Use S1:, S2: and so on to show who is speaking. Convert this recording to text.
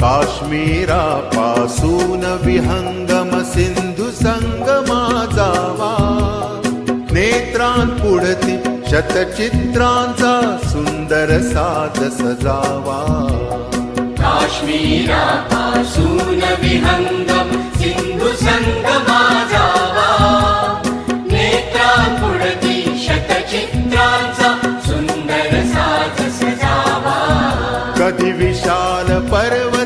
S1: काश्मीरापासून विहंगम सिंधु संगमा जावा नेत्रां पुढती शतचित्रांचा सुंदर साज सजावा.
S2: काश्मीरापासून विहंगम सिंधु संगमा जावा नेत्रांत पुढती शतचित्रांचा सुंदर साज सजावा.
S1: कधी विशाल पर्व